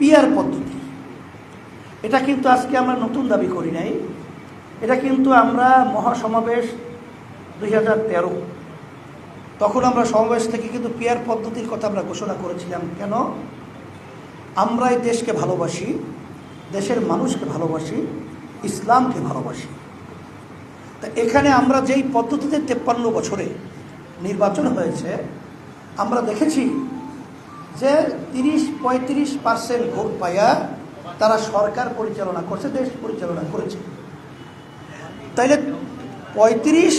Peer পদ্ধতি। এটা কিন্তু আজকে আমরা নতুন দাবি করি নাই। এটা কিন্তু আমরা মহাসমাবেশ দুই হাজার তেরো। তখন আমরা সমাবেশ থেকে কিন্তু পিয়ার পদ্ধতির কথা আমরা ঘোষণা করেছিলাম। কেন? আমরা এই দেশকে ভালোবাসি, দেশের মানুষকে ভালোবাসি, ইসলামকে ভালোবাসি। তা এখানে আমরা যেই পদ্ধতিতে তেপ্পান্ন বছরে নির্বাচন হয়েছে, আমরা দেখেছি যে তিরিশ পঁয়ত্রিশ পার্সেন্ট ভোট পাইয়া তারা সরকার পরিচালনা করছে, দেশ পরিচালনা করেছে। তাইলে পঁয়ত্রিশ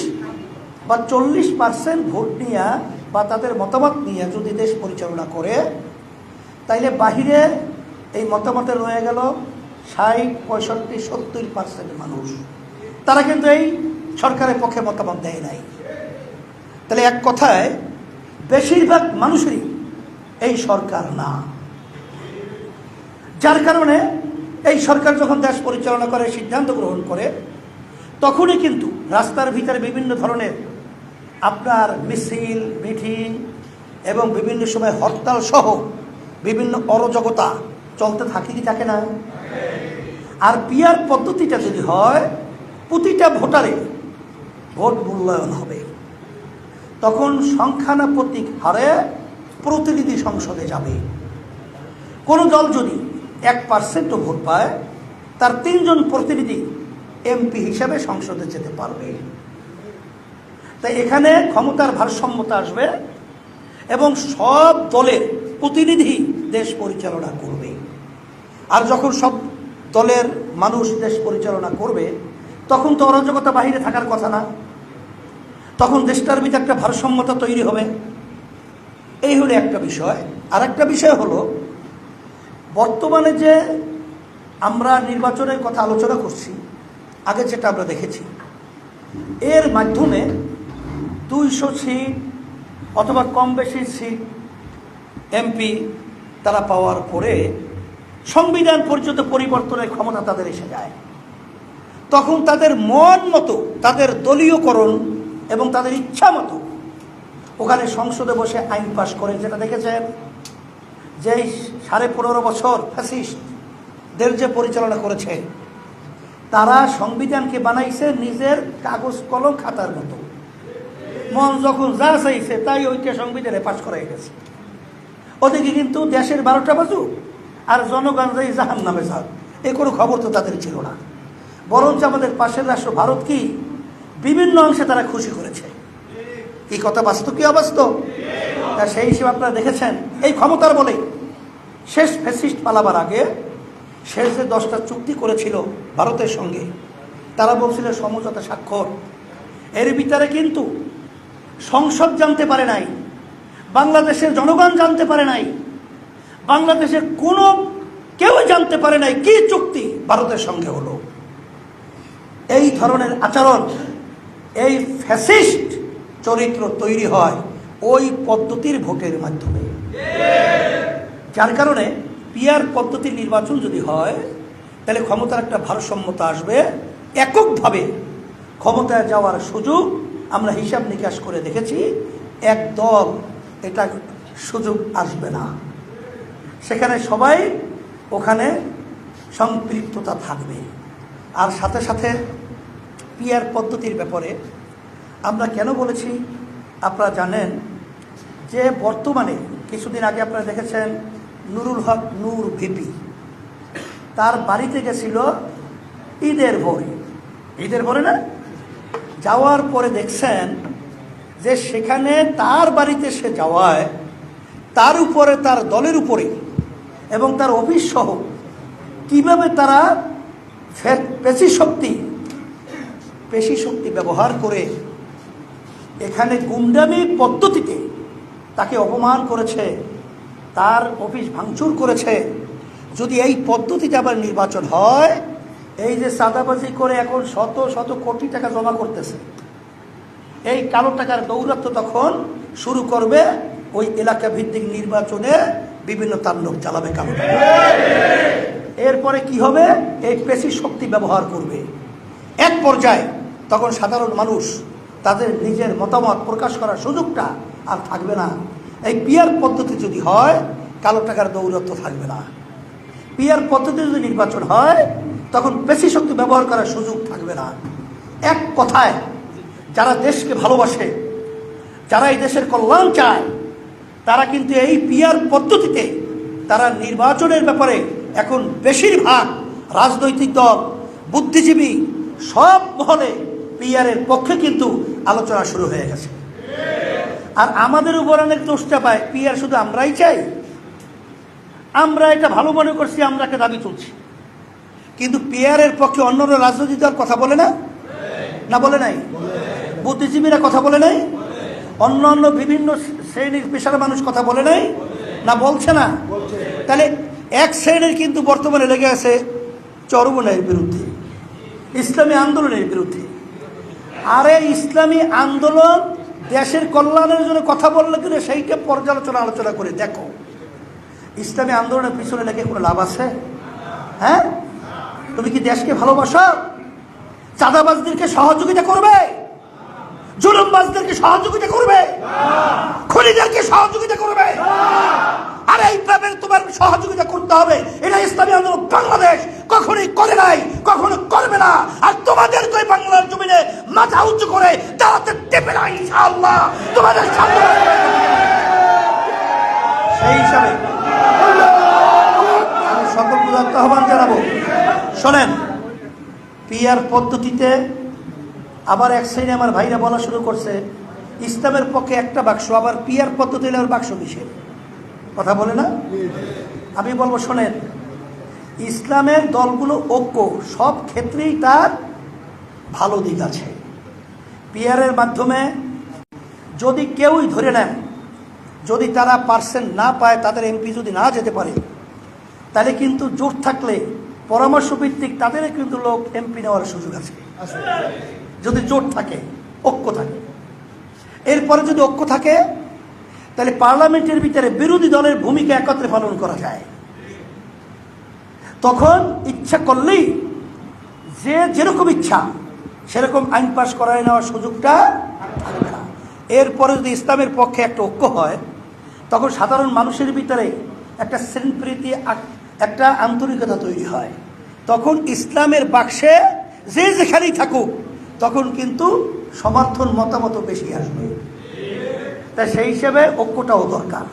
বা চল্লিশ পার্সেন্ট ভোট নিয়ে বা তাদের মতামত নিয়ে যদি দেশ পরিচালনা করে, তাইলে বাহিরে এই মতামতে রয়ে গেল ষাট, পঁয়ষট্টি, সত্তর পার্সেন্ট মানুষ। তারা কিন্তু এই সরকারের পক্ষে মতামত দেয় নাই। তাহলে এক কথায়, বেশিরভাগ মানুষেরই এই সরকার না। যার কারণে এই সরকার যখন দেশ পরিচালনা করে, সিদ্ধান্ত গ্রহণ করে, তখনই কিন্তু রাস্তার ভিতরে বিভিন্ন ধরনের আপনার মিছিল, মিটিং এবং বিভিন্ন সময় হরতাল সহ বিভিন্ন অরাজকতা চলতে থাকে কি থাকে না? আর পিয়ার পদ্ধতিটা যদি হয়, প্রতিটা ভোটারে ভোট মূল্যায়ন হবে। তখন সংখ্যানুপাতিক হারে প্রতিনিধি সংসদে যাবে। কোনো দল যদি এক পার্সেন্টও ভোট পায়, তার তিনজন প্রতিনিধি এমপি হিসাবে সংসদে যেতে পারবে। তাই এখানে ক্ষমতার ভারসাম্যতা আসবে এবং সব দলের প্রতিনিধি দেশ পরিচালনা করবে। আর যখন সব দলের মানুষ দেশ পরিচালনা করবে, তখন তো অরাজকতা বাহিরে থাকার কথা না। তখন দেশটার ভিতরে একটা ভারসাম্যতা তৈরি হবে। এই হলো একটা বিষয়। আর একটা বিষয় হলো, বর্তমানে যে আমরা নির্বাচনের কথা আলোচনা করছি, আগে যেটা আমরা দেখেছি, এর মাধ্যমে দুইশো সিট অথবা কম বেশি সিট এমপি তারা পাওয়ার পরে সংবিধান পর্যন্ত পরিবর্তনের ক্ষমতা তাদের এসে যায়। তখন তাদের মন মতো, তাদের দলীয়করণ এবং তাদের ইচ্ছা মতো ওখানে সংসদে বসে আইন পাশ করে যেটা দেখেছেন যেই সাড়ে পনেরো বছর ফ্যাসিস্টদের যে পরিচালনা করেছে, তারা সংবিধানকে বানাইছে নিজের কাগজ কলম খাতার মতো। মন যখন যা চাইছে, তাই ওইটা সংবিধানে পাশ করাই গেছে। ওদিকে কিন্তু দেশের বারোটা বাজু আর জনগণ যাই জাহান নামে যাক এই কোনো খবর তো তাদের ছিল না। বরঞ্চ আমাদের পাশের রাষ্ট্র ভারত কি বিভিন্ন অংশে তারা খুশি করেছে। এই কথা বাস্তব, কি অবাস্তব? তা সেই হিসেবে আপনারা দেখেছেন, এই ক্ষমতার বলে শেষ ফ্যাসিস্ট পালাবার আগে শেষ যে দশটা চুক্তি করেছিল ভারতের সঙ্গে, তারা বলছিল সমঝোতা স্বাক্ষর। এর ভিতরে কিন্তু সংসদ জানতে পারে নাই, বাংলাদেশের জনগণ জানতে পারে নাই, বাংলাদেশের কোনো কেউ জানতে পারে নাই কি চুক্তি ভারতের সঙ্গে হলো। এই ধরনের আচরণ, এই ফ্যাসিস্ট চরিত্র তৈরি হয় ওই পদ্ধতির ভোটের মাধ্যমে। যার কারণে পিয়ার পদ্ধতির নির্বাচন যদি হয়, তাহলে ক্ষমতার একটা ভারসাম্যতা আসবে। এককভাবে ক্ষমতায় যাওয়ার সুযোগ আমরা হিসাব নিকাশ করে দেখেছি এক দল এটা সুযোগ আসবে না। সেখানে সবাই ওখানে সম্পৃক্ততা থাকবে। আর সাথে সাথে পিয়ার পদ্ধতির ব্যাপারে আমরা কেন বলেছি? আপনারা জানেন যে বর্তমানে কিছুদিন আগে আপনারা দেখেছেন নুরুল হক নূর ভিপি। তার বাড়িতে গেছিল ঈদের ভোরে। ঈদের ভোরে না? যাওয়ার পরে দেখছেন যে সেখানে তার বাড়িতে সে যাওয়ায়, তার উপরে তার দলের উপরে এবং তার অফিস সহ কীভাবে তারা পেশি শক্তি পেশি শক্তি ব্যবহার করে এখানে গুন্ডামি পদ্ধতিতে তাকে অপমান করেছে, তার অফিস ভাঙচুর করেছে। যদি এই পদ্ধতিতে আবার নির্বাচন হয়, এই যে চাঁদাবাজি করে এখন শত শত কোটি টাকা জমা করতেছে, এই কালো টাকার দৌরাত্ম তখন শুরু করবে ওই এলাকা ভিত্তিক নির্বাচনে বিভিন্ন তাণ্ডব চালাবে কালো। এরপরে কি হবে? এই পেশি শক্তি ব্যবহার করবে। এক পর্যায়ে তখন সাধারণ মানুষ তাদের নিজের মতামত প্রকাশ করার সুযোগটা আর থাকবে না। এই পিয়ার পদ্ধতি যদি হয়, কালো টাকার দৌরত্ব থাকবে না। পিয়ার পদ্ধতি যদি নির্বাচন হয়, তখন বেশি শক্তি ব্যবহার করার সুযোগ থাকবে না। এক কথায়, যারা দেশকে ভালোবাসে, যারা এই দেশের কল্যাণ চায়, তারা কিন্তু এই পিয়ার পদ্ধতিতে তারা নির্বাচনের ব্যাপারে এখন বেশিরভাগ রাজনৈতিক দল, বুদ্ধিজীবী, সব মহলে পিয়ারের পক্ষে কিন্তু আলোচনা শুরু হয়ে গেছে। আর আমাদের উপর অনেক দোষটা পায়। পিয়ার, শুধু আমরাই চাই? আমরা এটা ভালো মনে করছি, আমরা একটা দাবি তুলছি। কিন্তু পিয়ারের পক্ষে অন্যান্য রাজনৈতিক দল কথা বলে না? না বলে নাই? বুদ্ধিজীবীরা কথা বলে নাই? অন্য অন্য বিভিন্ন শ্রেণির পেশার মানুষ কথা বলে নাই? না বলছে না? তাহলে এক শ্রেণির কিন্তু বর্তমানে লেগে আছে চরমনের বিরুদ্ধে, ইসলামী আন্দোলনের বিরুদ্ধে। আরে ইসলামী আন্দোলন দেশের কল্যাণের জন্য কথা বললে কিন্তু সেইটা পর্যালোচনা, আলোচনা করে দেখো। ইসলামী আন্দোলনের পিছনে লেগে কোনো লাভ আছে? হ্যাঁ? তুমি কি দেশকে ভালোবাসো? চাঁদাবাজদেরকে সহযোগিতা করবে? জুলুমবাজদেরকে সহযোগিতা করবে? খুনিদেরকে সহযোগিতা করবে? আর এইভাবে তোমার সহযোগিতা করতে হবে। এটা ইসলামী আন্দোলন বাংলাদেশ কখনোই করে নাই কখনো করবে না আর তোমাদের তো এই বাংলার জমিনে মাথা উঁচু করে দাঁড়াতে দেবে না, ইনশাআল্লাহ। তোমাদের সামনে সেই হিসাবে আমি সকল পদার্থ আহ্বান জানাব। শোনেন, পিয়ার পদ্ধতিতে আবার এক শ্রেণি আমার ভাইরা বলা শুরু করছে, ইসলামের পক্ষে একটা বাক্স, আবার পিয়ার পদ্ধতি হলে বাক্স কিসের কথা বলে না? আমি বলব, শোনেন, ইসলামের দলগুলো ঐক্য, সব ক্ষেত্রেই তার ভালো দিক আছে। পিয়ারের মাধ্যমে যদি কেউই ধরে নেন যদি তারা পার্সেন্ট না পায়, তাদের এমপি যদি না যেতে পারে, তাহলে কিন্তু জোট থাকলে পরামর্শ ভিত্তিক তাদের কিন্তু লোক এমপি নেওয়ার সুযোগ আছে। যদি জোট থাকে, ঐক্য থাকে। এরপরে যদি ঐক্য থাকে, তাহলে পার্লামেন্টের ভিতরে বিরোধী দলের ভূমিকা একত্রে পালন করা যায়। তখন ইচ্ছা করলেই যে যেরকম ইচ্ছা সেরকম আইন পাশ করায় নেওয়ার সুযোগটা থাকবে না। এরপরে যদি ইসলামের পক্ষে একটা ঐক্য হয়, তখন সাধারণ মানুষের ভিতরে একটা শ্রেণীপ্রীতি একটা আন্তরিকতা তৈরি হয়। তখন ইসলামের বাক্সে যে যেখানেই থাকুক, তখন কিন্তু সমর্থন মতামত বেশি আসবে। তাই সেই হিসেবে ঐক্যটাও দরকার।